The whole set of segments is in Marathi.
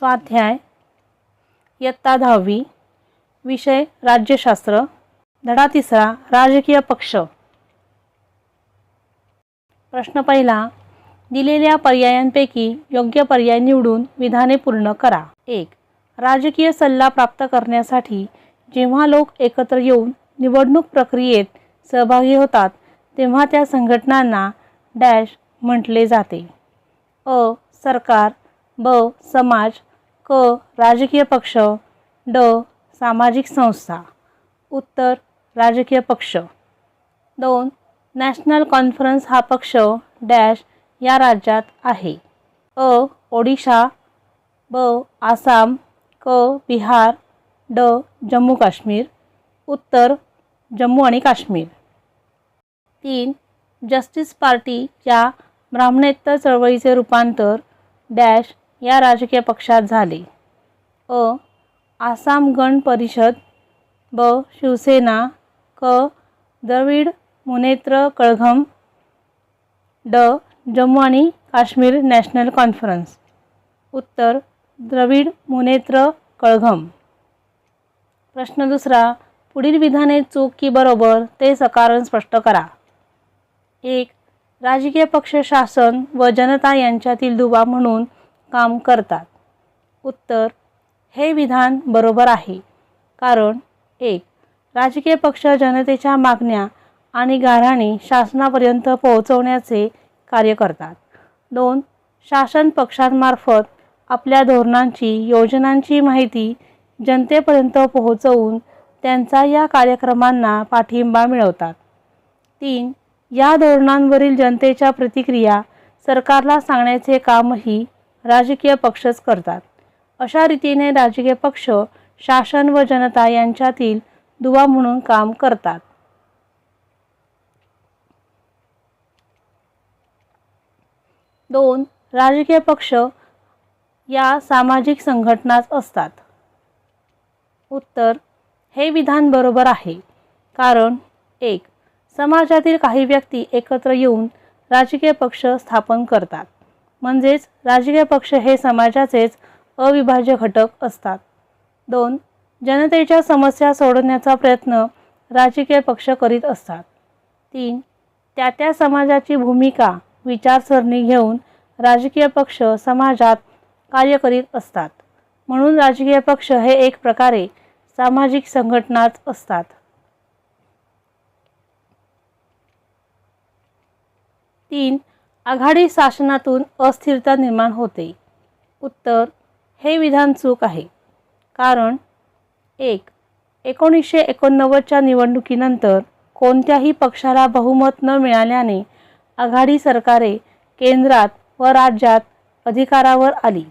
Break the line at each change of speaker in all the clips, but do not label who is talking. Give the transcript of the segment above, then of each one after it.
स्वाध्याय इयत्ता दहावी विषय राज्यशास्त्र धडा तिसरा राजकीय पक्ष. प्रश्न पहिला दिलेल्या पर्यायांपैकी योग्य पर्याय निवडून विधाने पूर्ण करा. एक राजकीय सल्ला प्राप्त करण्यासाठी जेव्हा लोक एकत्र येऊन निवडणूक प्रक्रियेत सहभागी होतात तेव्हा त्या संघटनांना डॅश म्हटले जाते. अ सरकार ब समाज क राजकीय पक्ष ड सामाजिक संस्था. उत्तर राजकीय पक्ष. दोन नॅशनल कॉन्फरन्स हा पक्ष डॅश या राज्यात आहे. अ ओडिशा. ब आसाम. क बिहार. ड जम्मू काश्मीर. उत्तर जम्मू आणि काश्मीर. तीन जस्टिस पार्टी या ब्राह्मणेत्तर चळवळीचे रूपांतर डॅश या राजकीय पक्षात झाले. अ. आसाम गण परिषद ब. शिवसेना क. द्रविड मुनेत्र कळघम ड. जम्मू आणि काश्मीर नॅशनल कॉन्फरन्स. उत्तर द्रविड मुनेत्र कळघम. प्रश्न दुसरा पुढील विधाने चूक की बरोबर ते सकारण स्पष्ट करा. एक राजकीय पक्ष शासन व जनता यांच्यातील दुवा म्हणून काम करतात. उत्तर हे विधान बरोबर आहे. कारण एक राजकीय पक्ष जनतेच्या मागण्या आणि गाऱ्हाणे शासनापर्यंत पोहोचवण्याचे कार्य करतात. दोन शासन पक्षांमार्फत आपल्या धोरणांची योजनांची माहिती जनतेपर्यंत पोहोचवून त्यांचा या कार्यक्रमांना पाठिंबा मिळवतात. तीन या धोरणांवरील जनतेच्या प्रतिक्रिया सरकारला सांगण्याचे कामही राजकीय पक्षच करतात. अशा रीतीने राजकीय पक्ष शासन व जनता यांच्यातील दुवा म्हणून काम करतात. दोन राजकीय पक्ष या सामाजिक संघटनाच असतात. उत्तर हे विधान बरोबर आहे. कारण एक समाजातील काही व्यक्ती एकत्र येऊन राजकीय पक्ष स्थापन करतात. म्हणजेच राजकीय पक्ष हे समाजाचेच अविभाज्य घटक असतात. दोन जनतेच्या समस्या सोडवण्याचा प्रयत्न राजकीय पक्ष करीत असतात. तीन त्या त्या समाजाची भूमिका विचारसरणी घेऊन राजकीय पक्ष समाजात कार्य करीत असतात. म्हणून राजकीय पक्ष हे एक प्रकारे सामाजिक संघटनाच असतात. तीन आघाडी शासनातून अस्थिरता निर्माण होते. उत्तर हे विधान चूक आहे. कारण एक एकोणीसशे एकोणनव्वदच्या निवडणुकीनंतर कोणत्याही पक्षाला बहुमत न मिळाल्याने आघाडी सरकारे केंद्रात व राज्यात अधिकारावर आली.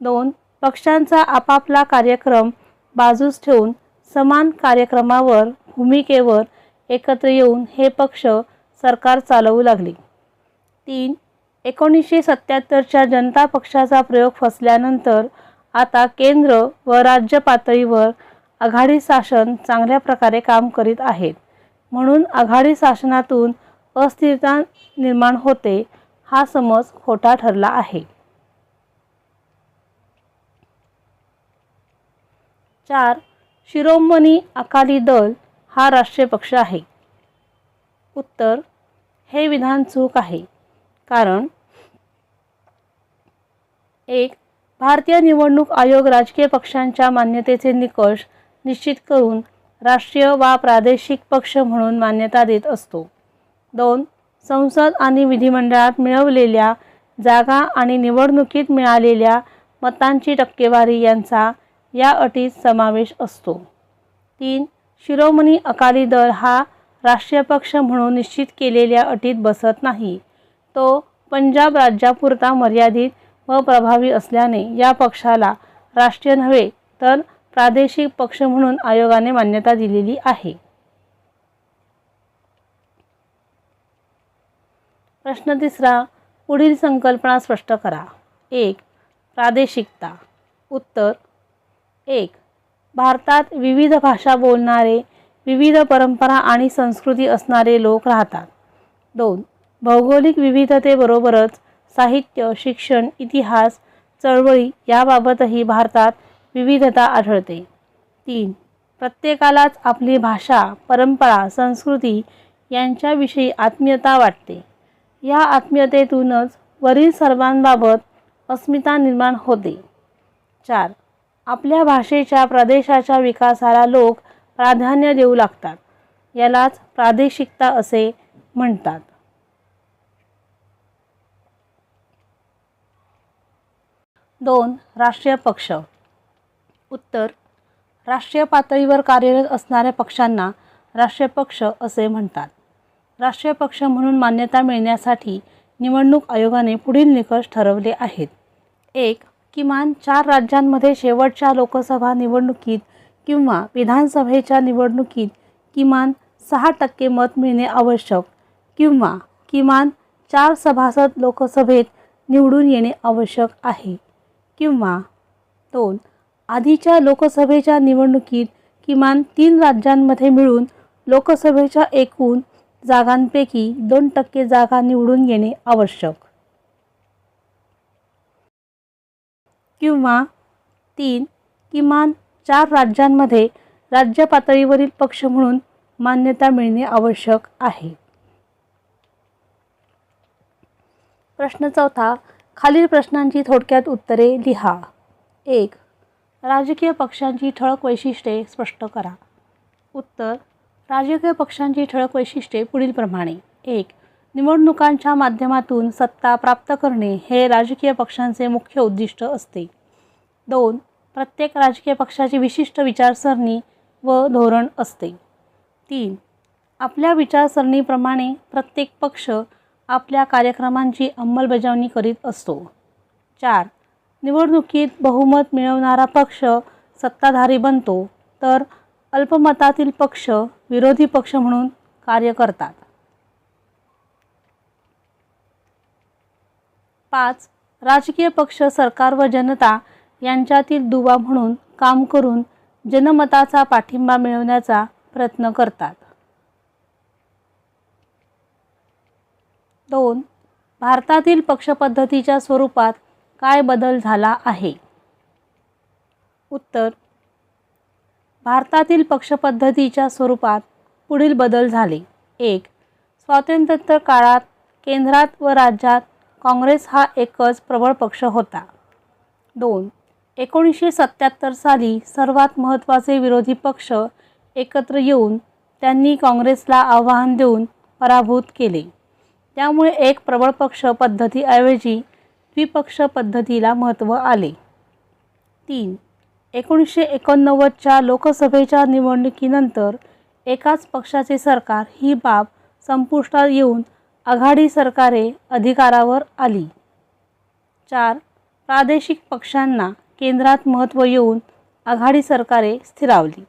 दोन पक्षांचा आपापला कार्यक्रम बाजूस ठेवून समान कार्यक्रमावर भूमिकेवर एकत्र येऊन हे पक्ष सरकार चालवू लागले. तीन एकोणीसशे सत्याहत्तरच्या जनता पक्षाचा प्रयोग फसल्यानंतर आता केंद्र व राज्य पातळीवर आघाडी शासन चांगल्या प्रकारे काम करीत आहेत म्हणून आघाडी शासनातून अस्थिरता निर्माण होते हा समज खोटा ठरला आहे. चार शिरोमणी अकाली दल हा राष्ट्रीय पक्ष आहे. उत्तर हे विधान चूक आहे. कारण एक भारतीय निवडणूक आयोग राजकीय पक्षांच्या मान्यतेचे निकष निश्चित करून राष्ट्रीय वा प्रादेशिक पक्ष म्हणून मान्यता देत असतो. दोन संसद आणि विधिमंडळात मिळवलेल्या जागा आणि निवडणुकीत मिळालेल्या मतांची टक्केवारी यांचा या अटीत समावेश असतो. तीन शिरोमणी अकाली दल हा राष्ट्रीय पक्ष म्हणून निश्चित केलेल्या अटीत बसत नाही. तो पंजाब राज्यापुरता मर्यादित व प्रभावी असल्याने या पक्षाला राष्ट्रीय नव्हे तर प्रादेशिक पक्ष म्हणून आयोगाने मान्यता दिलेली आहे. प्रश्न तिसरा पुढील संकल्पना स्पष्ट करा. एक प्रादेशिकता. उत्तर एक भारतात विविध भाषा बोलणारे विविध परंपरा आणि संस्कृती असणारे लोक राहतात. दोन भौगोलिक विविधतेबरोबरच साहित्य शिक्षण इतिहास चळवळी याबाबतही भारतात विविधता आढळते. तीन प्रत्येकालाच आपली भाषा परंपरा संस्कृती यांच्याविषयी आत्मीयता वाटते. या आत्मीयतेतूनच वरील सर्वांबाबत अस्मिता निर्माण होते. चार आपल्या भाषेच्या प्रदेशाच्या विकासाला लोक प्राधान्य देऊ लागतात. यालाच प्रादेशिकता असे म्हणतात. दोन राष्ट्रीय पक्ष. उत्तर राष्ट्रीय पातळीवर कार्यरत असणाऱ्या पक्षांना राष्ट्रीय पक्ष असे म्हणतात. राष्ट्रीय पक्ष म्हणून मान्यता मिळण्यासाठी निवडणूक आयोगाने पुढील निकष ठरवले आहेत. एक किमान चार राज्यांमध्ये शेवटच्या लोकसभा निवडणुकीत किंवा विधानसभेच्या निवडणुकीत किमान सहा टक्के मत मिळणे आवश्यक किंवा किमान चार सभासद लोकसभेत निवडून येणे आवश्यक आहे. किंवा दोन आधीच्या लोकसभेच्या निवडणुकीत किमान तीन राज्यांमध्ये मिळून लोकसभेच्या एकूण जागांपैकी दोन टक्के जागा निवडून येणे आवश्यक. किंवा तीन किमान चार राज्यांमध्ये राज्य पातळीवरील पक्ष म्हणून मान्यता मिळणे आवश्यक आहे. प्रश्न चौथा खालील प्रश्नांची थोडक्यात उत्तरे लिहा. एक राजकीय पक्षांची ठळक वैशिष्ट्ये स्पष्ट करा. उत्तर राजकीय पक्षांची ठळक वैशिष्ट्ये पुढीलप्रमाणे एक निवडणुकांच्या माध्यमातून सत्ता प्राप्त करणे हे राजकीय पक्षांचे मुख्य उद्दिष्ट असते. दोन प्रत्येक राजकीय पक्षाची विशिष्ट विचारसरणी व धोरण असते. तीन आपल्या विचारसरणीप्रमाणे प्रत्येक पक्ष आपल्या कार्यक्रमांची अंमलबजावणी करीत असतो. चार निवडणुकीत बहुमत मिळवणारा पक्ष सत्ताधारी बनतो तर अल्पमतातील पक्ष विरोधी पक्ष म्हणून कार्य करतात. पाच राजकीय पक्ष सरकार व जनता यांच्यातील दुवा म्हणून काम करून जनमताचा पाठिंबा मिळवण्याचा प्रयत्न करतात. दोन भारतातील पक्षपद्धतीच्या स्वरूपात काय बदल झाला आहे? उत्तर भारतातील पक्षपद्धतीच्या स्वरूपात पुढील बदल झाले. एक स्वातंत्र्योत्तर काळात केंद्रात व राज्यात काँग्रेस हा एकच प्रबळ पक्ष होता. दोन एकोणीसशे सत्याहत्तर साली सर्वात महत्त्वाचे विरोधी पक्ष एकत्र येऊन त्यांनी काँग्रेसला आव्हान देऊन पराभूत केले. त्यामुळे एक प्रबळ पक्ष पद्धतीऐवजी द्विपक्ष पद्धतीला महत्त्व आले. तीन एकोणीसशे एकोणनव्वदच्या लोकसभेच्या निवडणुकीनंतर एकाच पक्षाचे सरकार ही बाब संपुष्टात येऊन आघाडी सरकारे अधिकारावर आली. चार प्रादेशिक पक्षांना केंद्रात महत्त्व येऊन आघाडी सरकारे स्थिरावली.